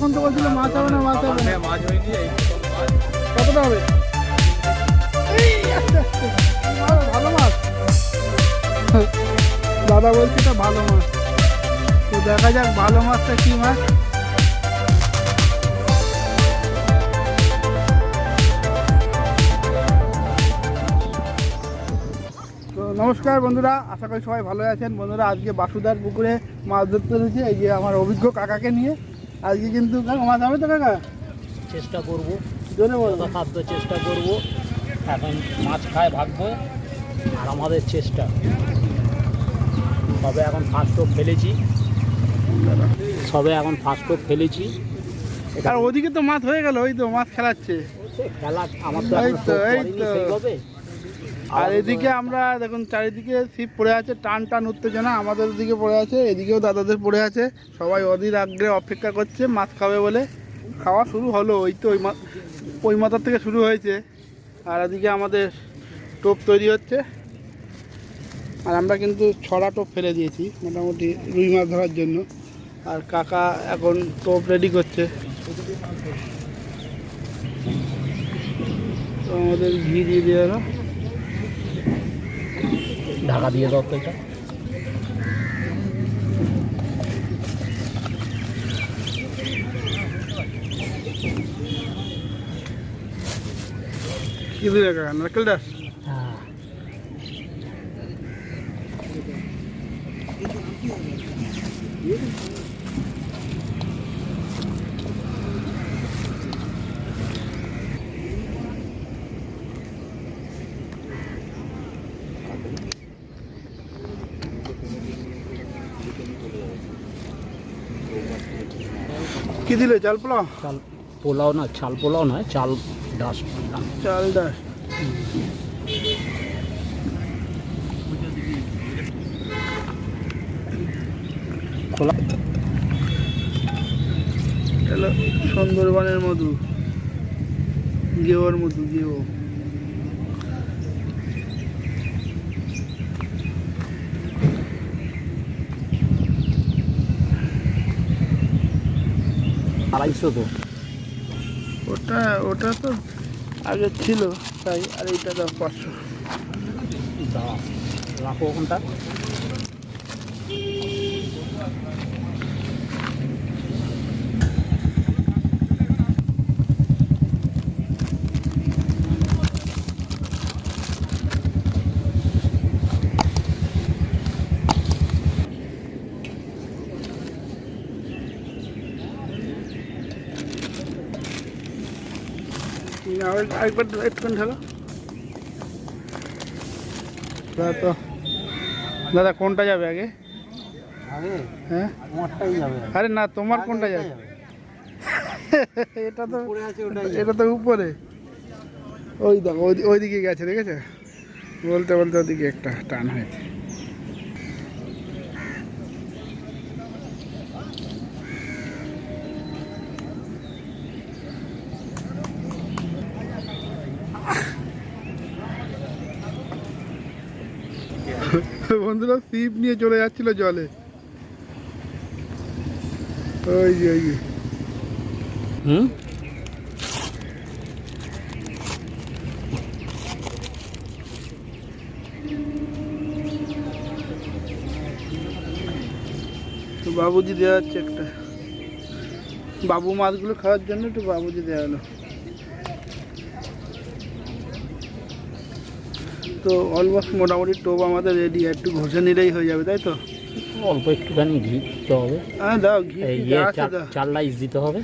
এতক্ষণ তো বলছিল মাছ হবে না মাছ হবে না। মাছ হয়নি কতটা হবে। ভালো, মাছ। দাদা বলছে এটা ভালো মাছ। তো দেখা যাক ভালো মাছটা কি মাছ। তো নমস্কার বন্ধুরা আশা করি সবাই ভালো আছেন। বন্ধুরা আজকে বাসুদার পুকুরে মাছ ধরতে এসেছি। এই যে আমার অভিজ্ঞ কাকাকে নিয়ে। আজকে কিন্তু কাকা মাছ হবে তো কাকা? চেষ্টা করব। জোরে বলো। খাদ্য চেষ্টা করব। এখন মাছ খায় ভাগবো আর আমাদের চেষ্টা। সবে এখন ফার্স্ট টোপ ফেলেছি। সবে এখন ফার্স্ট টোপ ফেলেছি। আর ওদিকে তো মাছ হয়ে গেল ওই তো মাছ খেলাচ্ছে। খেলা আমার তো এই তো, এই তো। আর এদিকে আমরা দেখুন, চারিদিকে ছিপ পড়ে আছে, টান টান উত্তেজনা আমাদের দিকে পড়ে আছে, এদিকেও দাদাদের পড়ে আছে। সবাই অধীর আগ্রহে অপেক্ষা করছে, মাছ খাবে বলে। খাওয়া শুরু হলো, ওই তো ওই মাথার থেকে শুরু হয়েছে। আর এদিকে আমাদের টোপ তৈরি হচ্ছে। আর আমরা কিন্তু ছড়া টোপ ফেলে দিয়েছি, মোটামুটি রুই মাছ ধরার জন্য। আর কাকা এখন টোপ রেডি করছে। তো আমাদের ঘি দিয়ে দেওয়া ঢাকা দিয়ে দাও তো এটা। কি কাকা নারকেল ডাস? দিলে চাল পোলাও? চাল পোলাও না চাল পোলাও নয় চাল ডাস চাল ডাস। খোলা। সুন্দরবনের মধু গেওয়ার মধু গেও। আড়াইশো তো ওটা ওটা তো আগে ছিল তাই আর এইটা দাও পাঁচশো। রাখো ওখানটা। আরেকবার একটুখানি ঢালো। দাদা তো। দাদা কোনটা যাবে আগে? আগে হ্যাঁ? যাবে আরে না তোমার কোনটা যাবে? এটা তো উপরে আছে ওটাই এটা তো উপরে। ওই দেখো ওই ওইদিকে গেছে দেখেছে? বলতে বলতে ওদিকে একটা টান হয়েছে। বন্ধুরা সিপ নিয়ে চলে যাচ্ছিল জলে। ওই যে ওই হুম? তো বাবুজি দেওয়া হচ্ছে একটা। বাবু মাছগুলো খাওয়ার জন্য একটু বাবুজি দেওয়া হলো। তো অলমোস্ট মোটামুটি টোপ আমাদের রেডি একটু ঘষে নিলেই হয়ে যাবে তাই তো? অল্প একটুখানি ঘি দিতে হবে। হ্যাঁ দাও ঘি ইয়ে চাল রাইস দিতে হবে।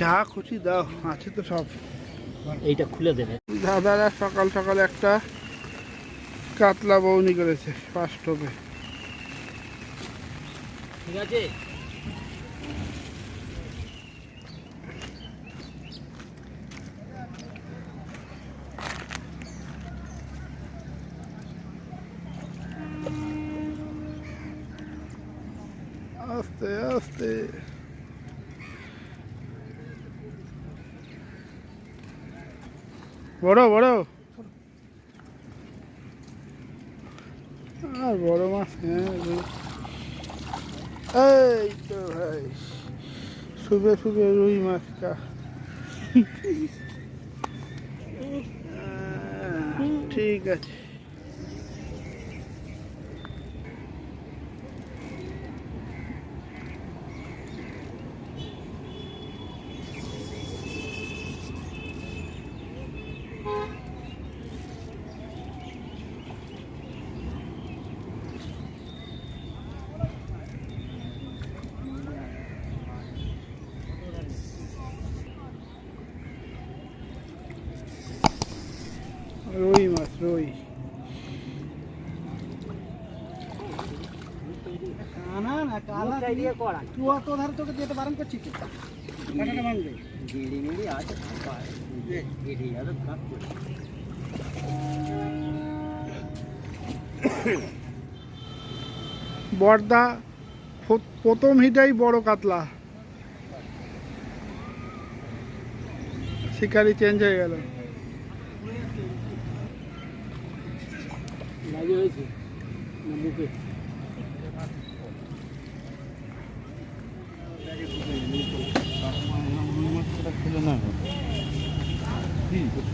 যা খুশি দাও আছে তো সব। এইটা খুলে দেবে। দাদারা সকাল সকাল একটা কাতলা বৌনি করেছে ফার্স্ট টোপে। ঠিক আছে। আস্তে আস্তে। বড় বড়। আর বড় মাছ হ্যাঁ এই তো ভাই শুভে শুভে রুই মাছটা। ঠিক আছে রুই মাছ রুই কানা না দিয়ে করা তুই অত ধারে তোকে যেতে বারণ করছিস আছে গেড়ি করে। বর্দা প্রথম হিটাই বড় কাতলা। শিকারি চেঞ্জ হয়ে গেল। লাগে হয়েছে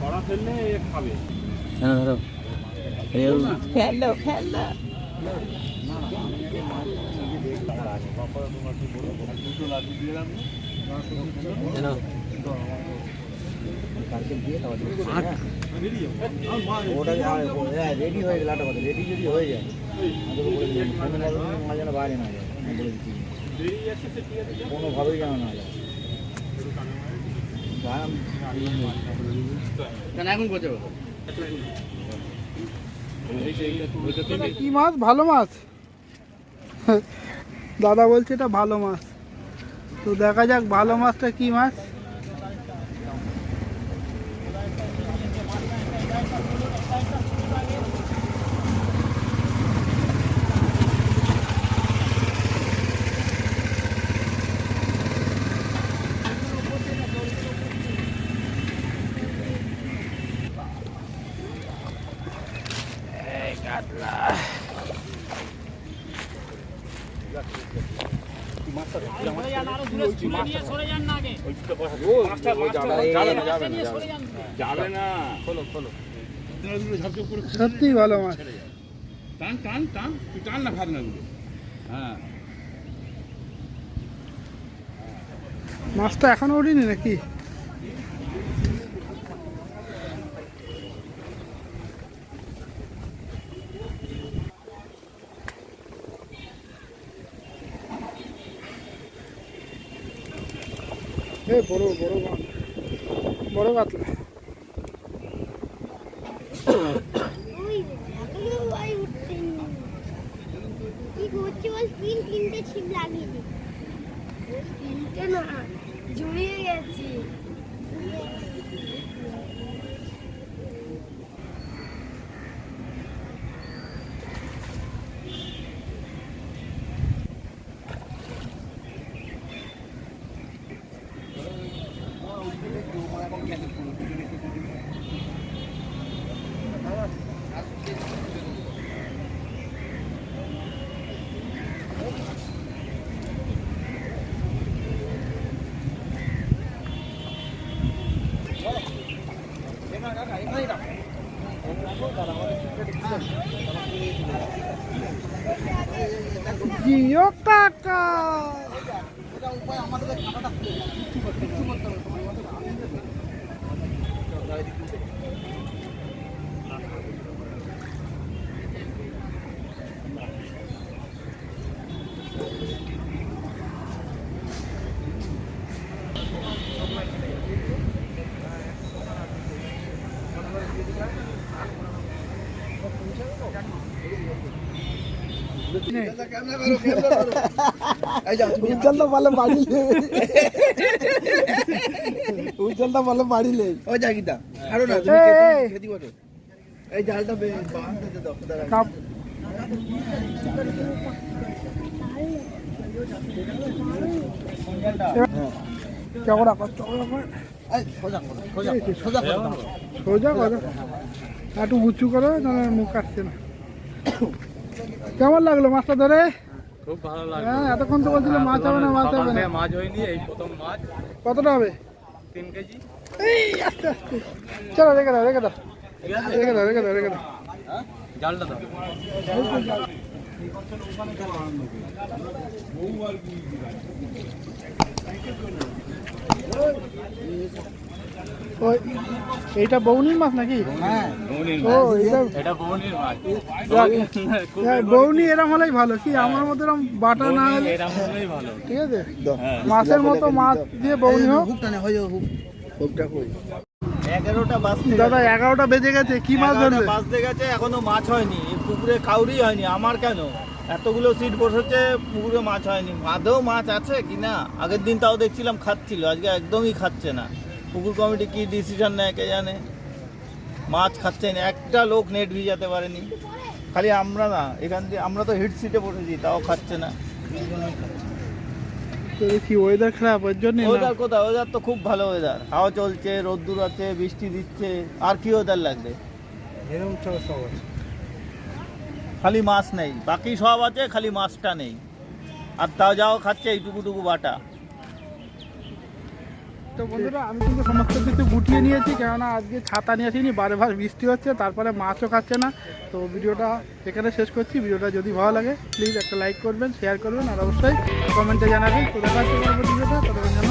ছড়া ফেললে খাবে। রেডি হয়ে। গেল একটা কথা রেডি যদি হয়ে যায় মাঝে বাইরে না যায়। বলে দিচ্ছি। কোনোভাবেই যেন না যায়। কি মাছ? ভালো মাছ। দাদা বলছে এটা ভালো মাছ। তো দেখা যাক ভালো মাছটা কি মাছ। সত্যি ভালো মাছ। টান টান টান। তুই টান না ভাত না হ্যাঁ। মাছটা এখনও উঠিনি নাকি? এ বড় বড় মাছ বড় কাতলা তিনটে ছিপ লাগিয়ে দিই তিনটে না জুড়িয়ে গেছি জিও কাকা উজ্জ্বলটা বলে বাড়িলে উজ্জ্বলটা বলে বাড়িলে ওই জাগিদা আরও না এই জালটা বাঁধতে দাও দাঁড়া কাপ কর চকড়া কর সোজা করো একটু উঁচু করো নাহলে মুখ আসছে না কেমন লাগল মাছটা ধরে? খুব ভালো লাগল। হ্যাঁ এতক্ষণ তো বলছিল মাছ হবে না মাছ হবে না। মাছ হয়নি এই প্রথম মাছ। কতটা হবে? তিন কেজি। এই আস্তে আস্তে। চলো রেখে দাও রেখে দাও। রেখে দাও রেখে দাও রেখে দাও। জালটা দাও। ওই এইটা বৌনির মাছ নাকি? হ্যাঁ ও এটা বৌনির মাছ। হ্যাঁ, বৌনি। এরম হলেই ভালো। কি আমার মতো এরম বাটা না হলে ভালো। ঠিক আছে? মাছের মতো মাছ দিয়ে বৌনি হোক। হয়ে দাদা এগারোটা বেজে গেছে। কি মাছ ধরবে বাঁচতে গেছে এখনও মাছ হয়নি। পুকুরে কাউরি হয়নি। আমার কেন? এতগুলো সিট বসেছে পুকুরে মাছ হয়নি। আদৌ মাছ আছে কি না? আগের দিন তাও দেখছিলাম খাচ্ছিল। আজকে একদমই খাচ্ছে না। পুকুর কমিটি কি ডিসিশন নেয় কে জানে? মাছ খাচ্ছে না একটা লোক নেট ভিজাতে পারেনি। খালি আমরা না এখান দিয়ে আমরা তো হিট সিটে বসেছি তাও খাচ্ছে না। তো কি ওয়েদার খারাপ? ওর জন্য ওয়েদার কোথায়? ওয়েদার তো খুব ভালো ওয়েদার হাওয়া চলছে রোদ্দুর আছে বৃষ্টি দিচ্ছে আর কি ওয়েদার লাগবে? খালি মাছ নেই বাকি সব আছে খালি মাছটা নেই। আর তাও যাও খাচ্ছে এইটুকুটুকু বাটা। তো বন্ধুরা, আমি কিন্তু সমস্ত কিছু গুটিয়ে নিয়েছি, কেননা আজকে ছাতা নিয়ে আসিনি বারে বার বৃষ্টি হচ্ছে, তারপরে মাছও খাচ্ছে না। তো ভিডিওটা এখানে শেষ করছি, ভিডিওটা যদি ভালো লাগে প্লিজ একটা লাইক করবেন শেয়ার করবেন, আর অবশ্যই কমেন্টে জানাবেন। তো দেখা হচ্ছে ভিডিওটা যেন